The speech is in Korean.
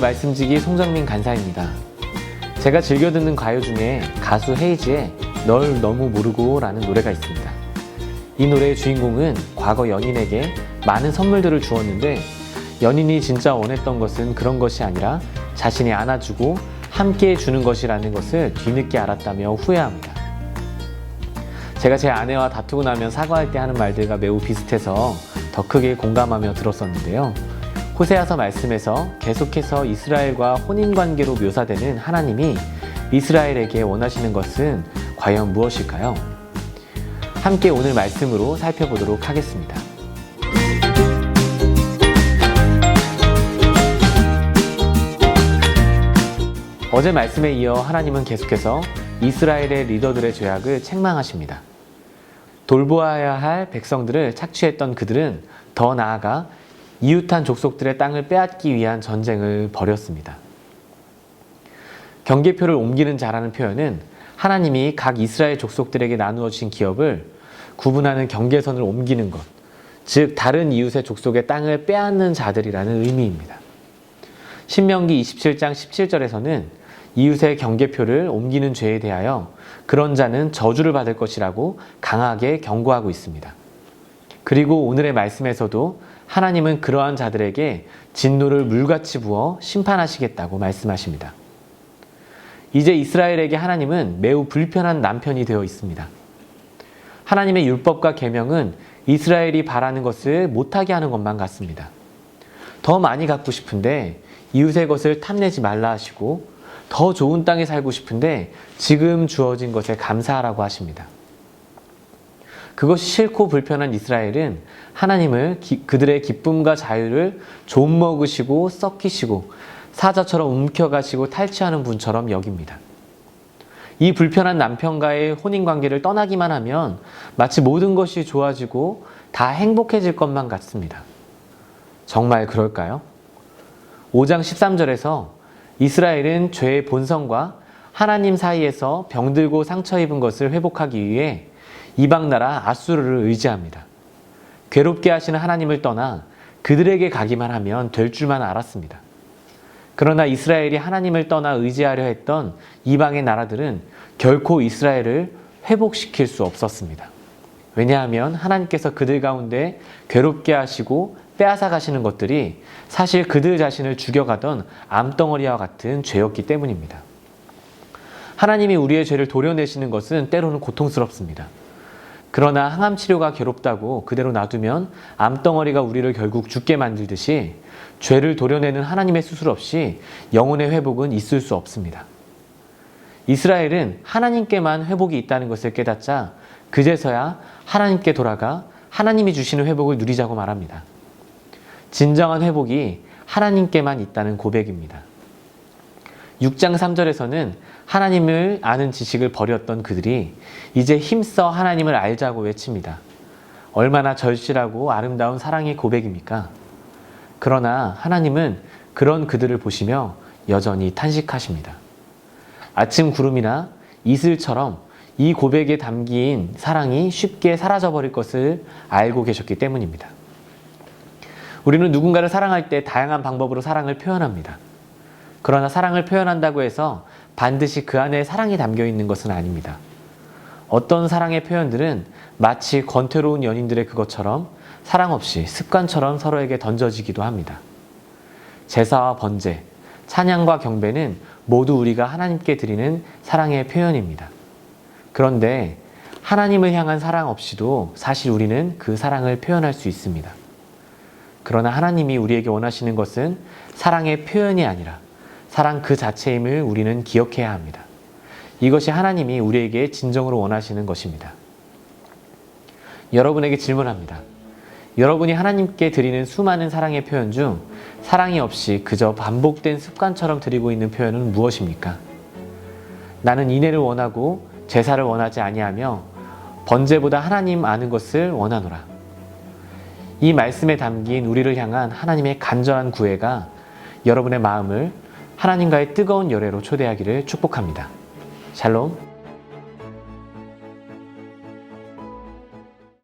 말씀지기 송정민 간사입니다. 제가 즐겨 듣는 가요 중에 가수 헤이즈의 널 너무 모르고 라는 노래가 있습니다. 이 노래의 주인공은 과거 연인에게 많은 선물들을 주었는데 연인이 진짜 원했던 것은 그런 것이 아니라 자신이 안아주고 함께 해주는 것이라는 것을 뒤늦게 알았다며 후회합니다. 제가 제 아내와 다투고 나면 사과할 때 하는 말들과 매우 비슷해서 더 크게 공감하며 들었었는데요. 호세아서 말씀에서 계속해서 이스라엘과 혼인 관계로 묘사되는 하나님이 이스라엘에게 원하시는 것은 과연 무엇일까요? 함께 오늘 말씀으로 살펴보도록 하겠습니다. 어제 말씀에 이어 하나님은 계속해서 이스라엘의 리더들의 죄악을 책망하십니다. 돌보아야 할 백성들을 착취했던 그들은 더 나아가 이웃한 족속들의 땅을 빼앗기 위한 전쟁을 벌였습니다. 경계표를 옮기는 자라는 표현은 하나님이 각 이스라엘 족속들에게 나누어 주신 기업을 구분하는 경계선을 옮기는 것, 즉 다른 이웃의 족속의 땅을 빼앗는 자들이라는 의미입니다. 신명기 27장 17절에서는 이웃의 경계표를 옮기는 죄에 대하여 그런 자는 저주를 받을 것이라고 강하게 경고하고 있습니다. 그리고 오늘의 말씀에서도 하나님은 그러한 자들에게 진노를 물같이 부어 심판하시겠다고 말씀하십니다. 이제 이스라엘에게 하나님은 매우 불편한 남편이 되어 있습니다. 하나님의 율법과 계명은 이스라엘이 바라는 것을 못하게 하는 것만 같습니다. 더 많이 갖고 싶은데 이웃의 것을 탐내지 말라 하시고 더 좋은 땅에 살고 싶은데 지금 주어진 것에 감사하라고 하십니다. 그것이 싫고 불편한 이스라엘은 하나님을 기, 그들의 기쁨과 자유를 좀 먹으시고 썩히시고 사자처럼 움켜가시고 탈취하는 분처럼 여깁니다. 이 불편한 남편과의 혼인 관계를 떠나기만 하면 마치 모든 것이 좋아지고 다 행복해질 것만 같습니다. 정말 그럴까요? 5장 13절에서 이스라엘은 죄의 본성과 하나님 사이에서 병들고 상처 입은 것을 회복하기 위해 이방 나라 아수르를 의지합니다. 괴롭게 하시는 하나님을 떠나 그들에게 가기만 하면 될 줄만 알았습니다. 그러나 이스라엘이 하나님을 떠나 의지하려 했던 이방의 나라들은 결코 이스라엘을 회복시킬 수 없었습니다. 왜냐하면 하나님께서 그들 가운데 괴롭게 하시고 빼앗아 가시는 것들이 사실 그들 자신을 죽여가던 암덩어리와 같은 죄였기 때문입니다. 하나님이 우리의 죄를 도려내시는 것은 때로는 고통스럽습니다. 그러나 항암 치료가 괴롭다고 그대로 놔두면 암덩어리가 우리를 결국 죽게 만들듯이 죄를 도려내는 하나님의 수술 없이 영혼의 회복은 있을 수 없습니다. 이스라엘은 하나님께만 회복이 있다는 것을 깨닫자 그제서야 하나님께 돌아가 하나님이 주시는 회복을 누리자고 말합니다. 진정한 회복이 하나님께만 있다는 고백입니다. 6장 3절에서는 하나님을 아는 지식을 버렸던 그들이 이제 힘써 하나님을 알자고 외칩니다. 얼마나 절실하고 아름다운 사랑의 고백입니까? 그러나 하나님은 그런 그들을 보시며 여전히 탄식하십니다. 아침 구름이나 이슬처럼 이 고백에 담긴 사랑이 쉽게 사라져버릴 것을 알고 계셨기 때문입니다. 우리는 누군가를 사랑할 때 다양한 방법으로 사랑을 표현합니다. 그러나 사랑을 표현한다고 해서 반드시 그 안에 사랑이 담겨 있는 것은 아닙니다. 어떤 사랑의 표현들은 마치 권태로운 연인들의 그것처럼 사랑 없이 습관처럼 서로에게 던져지기도 합니다. 제사와 번제, 찬양과 경배는 모두 우리가 하나님께 드리는 사랑의 표현입니다. 그런데 하나님을 향한 사랑 없이도 사실 우리는 그 사랑을 표현할 수 있습니다. 그러나 하나님이 우리에게 원하시는 것은 사랑의 표현이 아니라 사랑 그 자체임을 우리는 기억해야 합니다. 이것이 하나님이 우리에게 진정으로 원하시는 것입니다. 여러분에게 질문합니다. 여러분이 하나님께 드리는 수많은 사랑의 표현 중 사랑이 없이 그저 반복된 습관처럼 드리고 있는 표현은 무엇입니까? 나는 인애를 원하고 제사를 원하지 아니하며 번제보다 하나님 아는 것을 원하노라. 이 말씀에 담긴 우리를 향한 하나님의 간절한 구애가 여러분의 마음을 하나님과의 뜨거운 열애로 초대하기를 축복합니다. 샬롬.